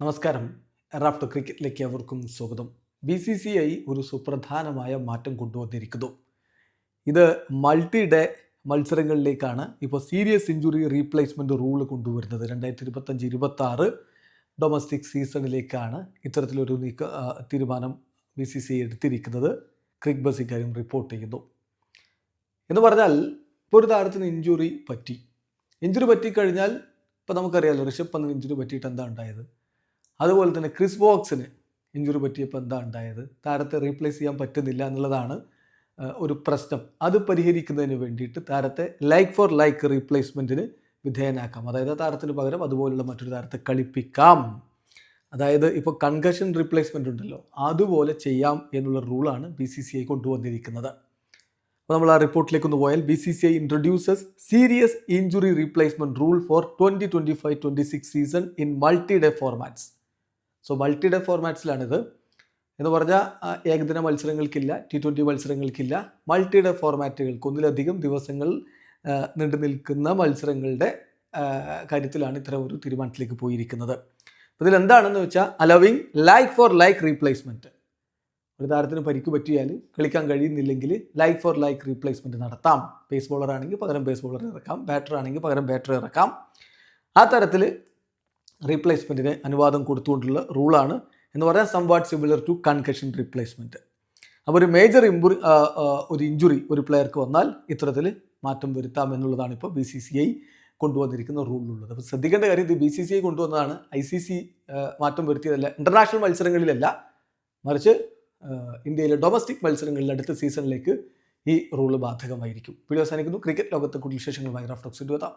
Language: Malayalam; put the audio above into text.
നമസ്കാരം. എറാഫ്റ്റർ ക്രിക്കറ്റിലേക്ക് അവർക്കും സ്വാഗതം. ബി സി സി ഐ ഒരു സുപ്രധാനമായ മാറ്റം കൊണ്ടുവന്നിരിക്കുന്നു. ഇത് മൾട്ടി ഡേ മത്സരങ്ങളിലേക്കാണ് ഇപ്പോൾ സീരിയസ് ഇഞ്ചുറി റീപ്ലേസ്മെന്റ് റൂൾ കൊണ്ടുവരുന്നത്. രണ്ടായിരത്തി ഇരുപത്തഞ്ച് ഇരുപത്തി ആറ് ഡൊമസ്റ്റിക് സീസണിലേക്കാണ് ഇത്തരത്തിലൊരു നീക്ക തീരുമാനം ബി സി സി ഐ എടുത്തിരിക്കുന്നത്. ക്രിക് ബസ് ഇക്കാര്യം റിപ്പോർട്ട് ചെയ്യുന്നു. എന്ന് പറഞ്ഞാൽ ഇപ്പോൾ ഒരു താരത്തിന് ഇഞ്ചുറി പറ്റി. ഇഞ്ചുറി പറ്റിക്കഴിഞ്ഞാൽ ഇപ്പോൾ നമുക്കറിയാമല്ലോ ഋഷഭ് പന്തിന് ഇഞ്ചുറി പറ്റിയിട്ട് എന്താ ഉണ്ടായത്? അതുപോലെ തന്നെ ക്രിസ് ബോക്സിന് ഇഞ്ചുറി പറ്റിയപ്പോൾ എന്താ ഉണ്ടായത്? താരത്തെ റീപ്ലേസ് ചെയ്യാൻ പറ്റുന്നില്ല എന്നുള്ളതാണ് ഒരു പ്രശ്നം. അത് പരിഹരിക്കുന്നതിന് വേണ്ടിയിട്ട് താരത്തെ ലൈക്ക് ഫോർ ലൈക്ക് റീപ്ലേസ്മെന്റിന് വിധേയനാക്കാം. അതായത് താരത്തിന് പകരം അതുപോലുള്ള മറ്റൊരു താരത്തെ കളിപ്പിക്കാം. അതായത് ഇപ്പോൾ കൺകഷൻ റീപ്ലേസ്മെന്റ് ഉണ്ടല്ലോ അതുപോലെ ചെയ്യാം എന്നുള്ള റൂളാണ് ബി സി സി ഐ കൊണ്ടുവന്നിരിക്കുന്നത്. അപ്പോൾ നമ്മൾ ആ റിപ്പോർട്ടിലേക്ക് ഒന്ന് പോയാൽ B C C I introduces serious injury replacement rule for twenty twenty five twenty six season in multi day formats so multi day ഫോർമാറ്റ്സിലാണിത് എന്ന് പറഞ്ഞാൽ ഏകദിന മത്സരങ്ങൾക്കില്ല ടി ട്വന്റി മത്സരങ്ങൾക്കില്ല. മൾട്ടി ഡേ ഫോർമാറ്റുകൾക്ക് ഒന്നിലധികം ദിവസങ്ങൾ നീണ്ടു നിൽക്കുന്ന മത്സരങ്ങളുടെ കാര്യത്തിലാണ് ഇത്തരം ഒരു തീരുമാനത്തിലേക്ക് പോയിരിക്കുന്നത്. ഇതിൽ എന്താണെന്ന് വെച്ചാൽ allowing like for like replacement ഒരു താരത്തിന് പരിക്ക് പറ്റിയാൽ കളിക്കാൻ കഴിയുന്നില്ലെങ്കിൽ ലൈക്ക് ഫോർ ലൈക്ക് റീപ്ലേസ്മെന്റ് നടത്താം. പേസ് ബോളർ ആണെങ്കിൽ പകരം പേസ് ബോളർ ഇറക്കാം. ബാറ്റർ ആണെങ്കിൽ പകരം ബാറ്റർ ഇറക്കാം. ആ തരത്തിൽ റീപ്ലേസ്മെന്റിന് അനുവാദം കൊടുത്തുകൊണ്ടുള്ള റൂളാണ് എന്ന് പറഞ്ഞാൽ somewhat similar to concussion replacement അപ്പോൾ ഒരു മേജർ ഇമ്പുറി ഒരു ഇഞ്ചുറി ഒരു പ്ലെയർക്ക് വന്നാൽ ഇത്തരത്തിൽ മാറ്റം വരുത്താം എന്നുള്ളതാണ് ഇപ്പോൾ ബി സി സി ഐ കൊണ്ടുവന്നിരിക്കുന്ന റൂളിലുള്ളത് അപ്പോൾ ശ്രദ്ധിക്കേണ്ട കാര്യം ഇത് ബി സി സി ഐ കൊണ്ടുവന്നതാണ്. ഐ സി സി മാറ്റം വരുത്തിയതല്ല. ഇന്റർനാഷണൽ മത്സരങ്ങളിലല്ല. മറിച്ച് ഇന്ത്യയിലെ ഡൊമസ്റ്റിക് മത്സരങ്ങളിൽ അടുത്ത സീസണിലേക്ക് ഈ റൂൾ ബാധകമായിരിക്കും. വീഡിയോ അവസാനിക്കുന്നു. ക്രിക്കറ്റ് ലോകത്തെ കൂടുതൽ വിശേഷങ്ങൾ റഫ്റ്റോക്സ് എത്താം